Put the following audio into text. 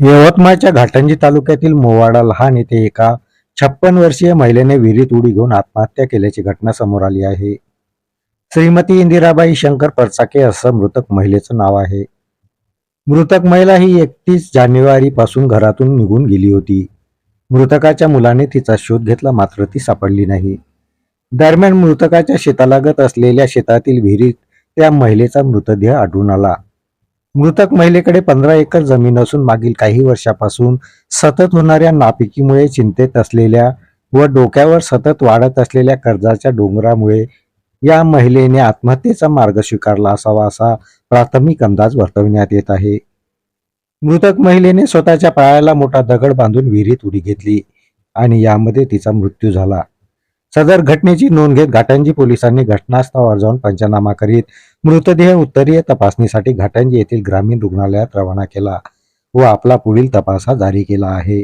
यवतमाळच्या घाटंजी तालुक्यातील मोवाडा लहान येथे एका छप्पन वर्षीय महिलेने विहिरीत उडी घेऊन आत्महत्या केल्याची घटना समोर आली आहे. श्रीमती इंदिराबाई शंकर परचाके असं मृतक महिलेचं नाव आहे. मृतक महिला ही एकतीस जानेवारी पासून घरातून निघून गेली होती. मृतकाच्या मुलाने तिचा शोध घेतला मात्र ती सापडली नाही. दरम्यान मृतकाच्या शेतालागत असलेल्या शेतातील विहिरीत त्या महिलेचा मृतदेह आढळून आला. मृतक महिलेकडे पंधरा एकर जमीन असून मागील काही वर्षापासून सतत होणाऱ्या नापिकीमुळे चिंतेत असलेल्या व डोक्यावर सतत वाढत असलेल्या कर्जाच्या डोंगरामुळे या महिलेने आत्महत्येचा मार्ग स्वीकारला असावा असा प्राथमिक अंदाज वर्तविण्यात येत आहे. मृतक महिलेने स्वतःच्या पायाला मोठा दगड बांधून विहिरीत उडी घेतली आणि यामध्ये तिचा मृत्यू झाला. सदर घटनेची नोंद घेत घाटंजी पोलिसांनी घटनास्थळावर जाऊन पंचनामा करीत मृतदेह उत्तरीय तपासणीसाठी घाटंजी येथील ग्रामीण रुग्णालयात रवाना केला व आपला पुढील तपास हा जारी केला आहे.